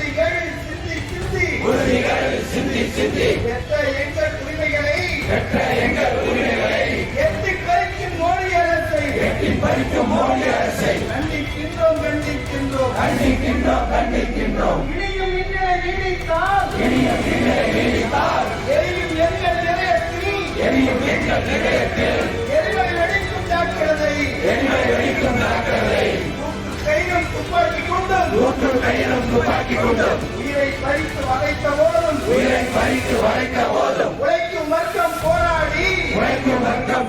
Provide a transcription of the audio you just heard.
சிந்தி சிந்தி உறுதிகள் சிந்தி சிந்தி. பெற்ற எங்கள் உரிமைகளை பெற்ற எங்கள் உரிமைகளை எட்டி பறிக்கும் மோடி அரசை எட்டி பறிக்கும் மோடி அரசை கண்டிக்கின்றோம் கண்டிக்கின்றோம். கண்டிக்கின்றோம் கண்டிக்கின்றோம் இனியும் இன்னலை நீடித்தால் இனியும் நீரை நீடித்தால் எரியும் எங்கள் நிலையத்தில் எரியும் எங்கள் நிலையத்தில் பறித்து வளைக்க போதும் உழைக்கும் வர்க்கம் போராடி உழைக்கும் வர்க்கம்